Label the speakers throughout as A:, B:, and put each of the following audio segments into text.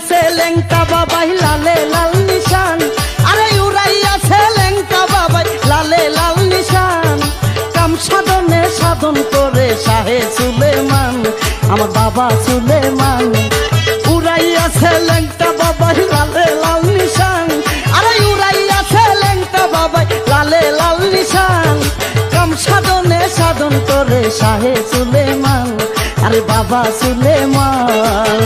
A: আছে লেংকা বাবাই, লালে লাল নিশান। আরে উড়াই আছে লেংকা বাবাই, লালে লাল নিশান। কাম সাধনে সাধন করে শাহে সুলেমান, আমার বাবা সুলেমান। উড়াই আছে লেংকা বাবাই, লালে লাল নিশান। আরে উড়াই আছে লেংকা বাবাই, লালে লাল নিশান। কাম সাধনে সাধন করে শাহে সুলেমান, আরে বাবা সুলেমান।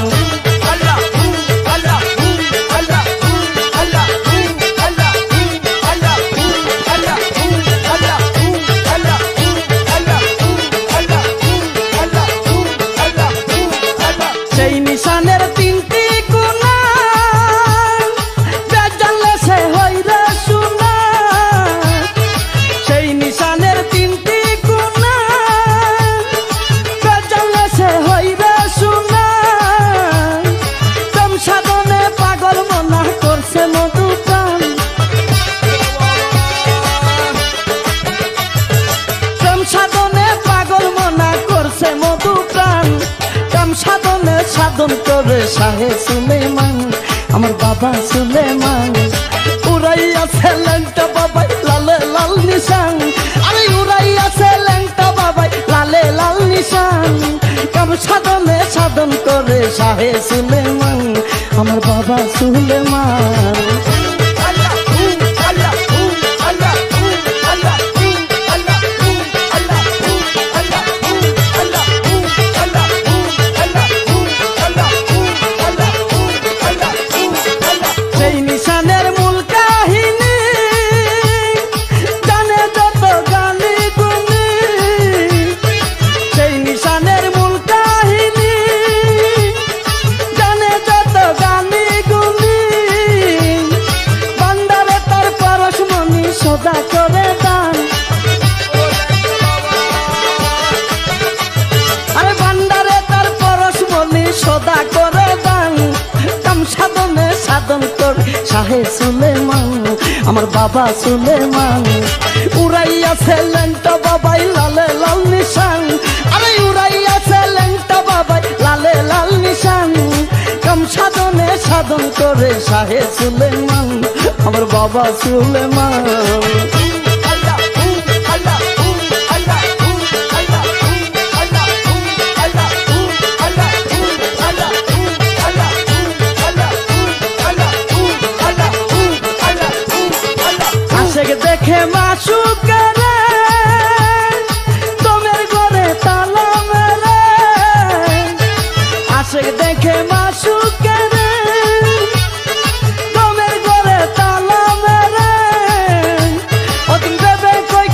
A: সাধনে করে শাহে সুলেমান, আমার বাবা সুলেমান। উড়াইয়া ছেলেনটা বাবাই লালে লাল নিশান। আরে উড়াইয়া ছেলেনটা বাবাই লালে লাল নিশান। কাম সাধনে সাধন করে শাহে সুলেমান, আমার বাবা সুলেমান। করে দান আরে ভান্ডারে সদা আমার বাবা সুলেমান। উড়াইয়াছে লেংটা বাবাই লালে লাল নিশান। আরে উড়াইয়াছে লেংটা বাবাই লালে লাল নিশান। কাম সাধনে সাধন করে শাহে সুলেমান, আমার বাবা সুলেমান। আশেক দেখে মাসু করে তোমের ঘরে তালা মেরে দেখে মাসু করে তোমের ঘরে তালা মেরে অদিন দেবে কই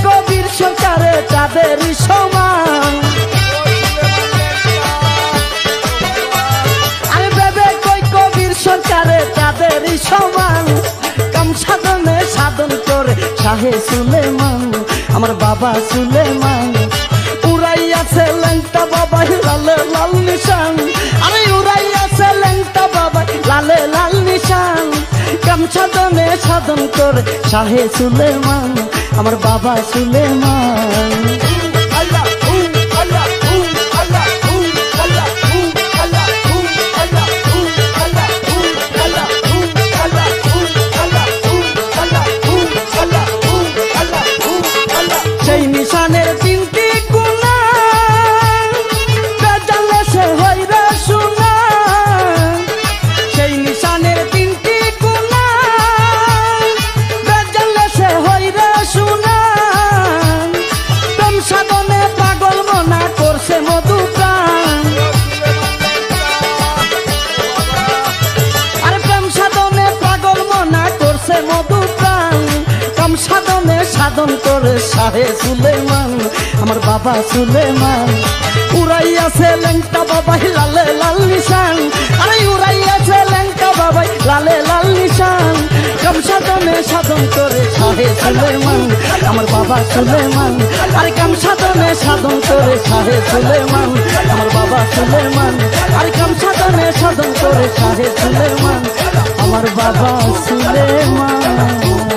A: তাদেরই সমান। আরে বেবে কই কবির তাদেরই সমান। করে শাহে সুলেমান, আমার বাবা সুলেমান। উড়াইয়াছে লেংটা বাবা লালে, লাল নিশান। আমি উড়াইয়াছে লেংটা বাবা লালে, লাল নিশান। কাম সাধনে সাধন তোর শাহে সুলেমান, আমার বাবা সুলেমান। সাধনে করে শাহে সুলেমান, আমার বাবা সুলেমান। উড়াইয়াছে লেংটা বাবাই লালে লাল নিশান। আরে উড়াইয়াছে লেংটা বাবাই লালে লাল নিশান। কাম সাধনে করে শাহে সুলেমান, আমার বাবা সুলেমান। আরে কাম সাধনে সাধন করে শাহে সুলেমান, আমার বাবা সুলেমান। আরে কাম সাধনে সাধন করে শাহে সুলেমান, আমার বাবা সুলেমান।